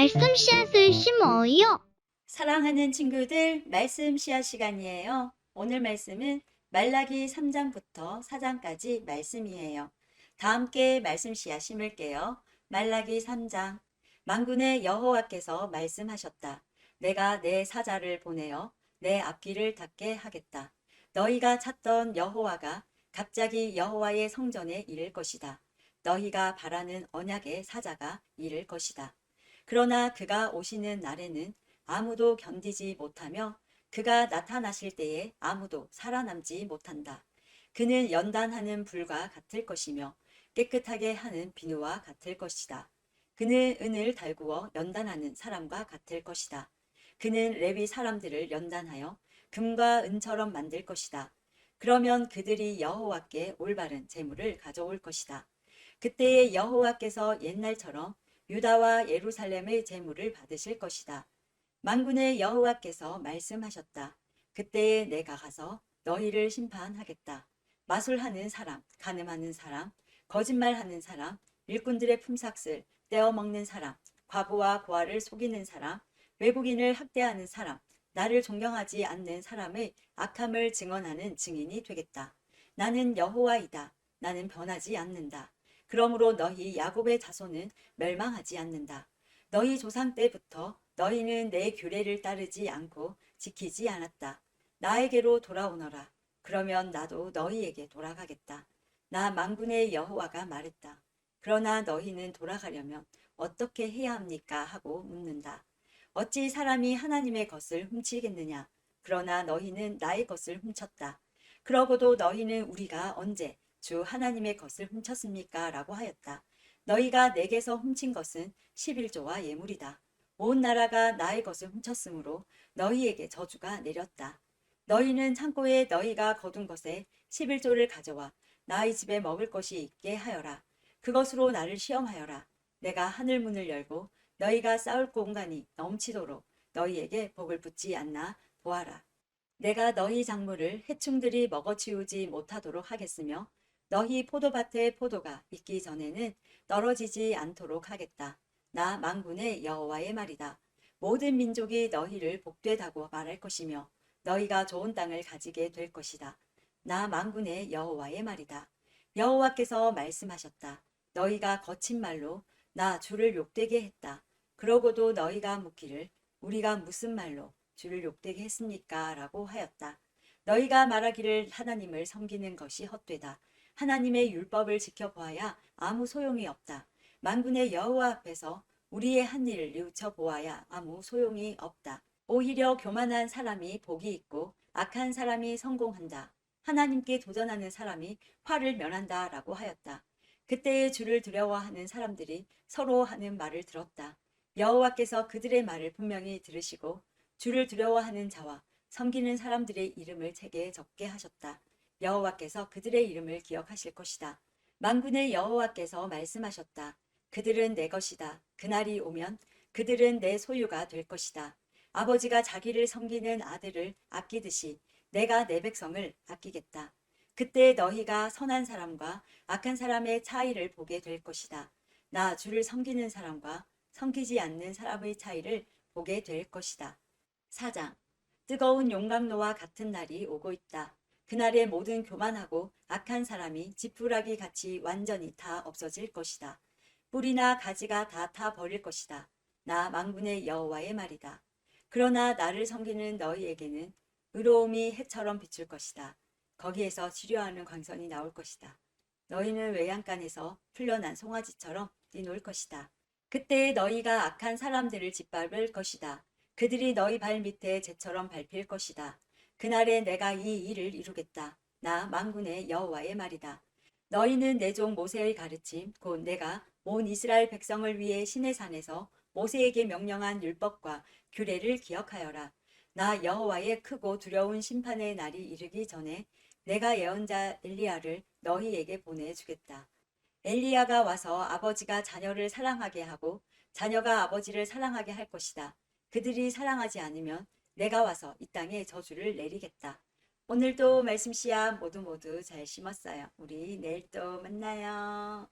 말씀 씨앗을 심어요. 사랑하는 친구들, 말씀 씨앗 시간이에요. 오늘 말씀은 말라기 3장부터 4장까지 말씀이에요. 다 함께 말씀 씨앗 심을게요. 말라기 3장. 만군의 여호와께서 말씀하셨다. 내가 내 사자를 보내어 내 앞길을 닫게 하겠다. 너희가 찾던 여호와가 갑자기 여호와의 성전에 이를 것이다. 너희가 바라는 언약의 사자가 이를 것이다. 그러나 그가 오시는 날에는 아무도 견디지 못하며 그가 나타나실 때에 아무도 살아남지 못한다. 그는 연단하는 불과 같을 것이며 깨끗하게 하는 비누와 같을 것이다. 그는 은을 달구어 연단하는 사람과 같을 것이다. 그는 레위 사람들을 연단하여 금과 은처럼 만들 것이다. 그러면 그들이 여호와께 올바른 재물을 가져올 것이다. 그때에 여호와께서 옛날처럼 유다와 예루살렘의 재물을 받으실 것이다. 만군의 여호와께서 말씀하셨다. 그때에 내가 가서 너희를 심판하겠다. 마술하는 사람, 가늠하는 사람, 거짓말하는 사람, 일꾼들의 품삯을 떼어 먹는 사람, 과부와 고아를 속이는 사람, 외국인을 학대하는 사람, 나를 존경하지 않는 사람의 악함을 증언하는 증인이 되겠다. 나는 여호와이다. 나는 변하지 않는다. 그러므로 너희 야곱의 자손은 멸망하지 않는다. 너희 조상 때부터 너희는 내 규례를 따르지 않고 지키지 않았다. 나에게로 돌아오너라. 그러면 나도 너희에게 돌아가겠다. 나 만군의 여호와가 말했다. 그러나 너희는 돌아가려면 어떻게 해야 합니까? 하고 묻는다. 어찌 사람이 하나님의 것을 훔치겠느냐? 그러나 너희는 나의 것을 훔쳤다. 그러고도 너희는 우리가 언제 주 하나님의 것을 훔쳤습니까? 라고 하였다. 너희가 내게서 훔친 것은 11조와 예물이다. 온 나라가 나의 것을 훔쳤으므로 너희에게 저주가 내렸다. 너희는 창고에 너희가 거둔 것에 11조를 가져와 나의 집에 먹을 것이 있게 하여라. 그것으로 나를 시험하여라. 내가 하늘 문을 열고 너희가 싸울 공간이 넘치도록 너희에게 복을 붙지 않나 보아라. 내가 너희 작물을 해충들이 먹어치우지 못하도록 하겠으며 너희 포도밭의 포도가 익기 전에는 떨어지지 않도록 하겠다. 나 만군의 여호와의 말이다. 모든 민족이 너희를 복되다고 말할 것이며 너희가 좋은 땅을 가지게 될 것이다. 나 만군의 여호와의 말이다. 여호와께서 말씀하셨다. 너희가 거친 말로 나 주를 욕되게 했다. 그러고도 너희가 묻기를 우리가 무슨 말로 주를 욕되게 했습니까? 라고 하였다. 너희가 말하기를 하나님을 섬기는 것이 헛되다. 하나님의 율법을 지켜보아야 아무 소용이 없다. 만군의 여호와 앞에서 우리의 한 일을 뉘우쳐 보아야 아무 소용이 없다. 오히려 교만한 사람이 복이 있고 악한 사람이 성공한다. 하나님께 도전하는 사람이 화를 면한다. 라고 하였다. 그때의 주를 두려워하는 사람들이 서로 하는 말을 들었다. 여호와께서 그들의 말을 분명히 들으시고 주를 두려워하는 자와 섬기는 사람들의 이름을 책에 적게 하셨다. 여호와께서 그들의 이름을 기억하실 것이다. 만군의 여호와께서 말씀하셨다. 그들은 내 것이다. 그날이 오면 그들은 내 소유가 될 것이다. 아버지가 자기를 섬기는 아들을 아끼듯이 내가 내 백성을 아끼겠다. 그때 너희가 선한 사람과 악한 사람의 차이를 보게 될 것이다. 나 주를 섬기는 사람과 섬기지 않는 사람의 차이를 보게 될 것이다. 사장 뜨거운 용광로와 같은 날이 오고 있다. 그날에 모든 교만하고 악한 사람이 지푸라기 같이 완전히 다 없어질 것이다. 뿌리나 가지가 다 타 버릴 것이다. 나 망군의 여호와의 말이다. 그러나 나를 섬기는 너희에게는 의로움이 해처럼 비출 것이다. 거기에서 치료하는 광선이 나올 것이다. 너희는 외양간에서 풀려난 송아지처럼 뛰놀 것이다. 그때 너희가 악한 사람들을 짓밟을 것이다. 그들이 너희 발 밑에 재처럼 밟힐 것이다. 그날에 내가 이 일을 이루겠다. 나 만군의 여호와의 말이다. 너희는 내 종 모세의 가르침 곧 내가 온 이스라엘 백성을 위해 신의 산에서 모세에게 명령한 율법과 규례를 기억하여라. 나 여호와의 크고 두려운 심판의 날이 이르기 전에 내가 예언자 엘리야를 너희에게 보내주겠다. 엘리야가 와서 아버지가 자녀를 사랑하게 하고 자녀가 아버지를 사랑하게 할 것이다. 그들이 사랑하지 않으면 내가 와서 이 땅에 저주를 내리겠다. 오늘도 말씀 씨앗 모두 모두 잘 심었어요. 우리 내일 또 만나요.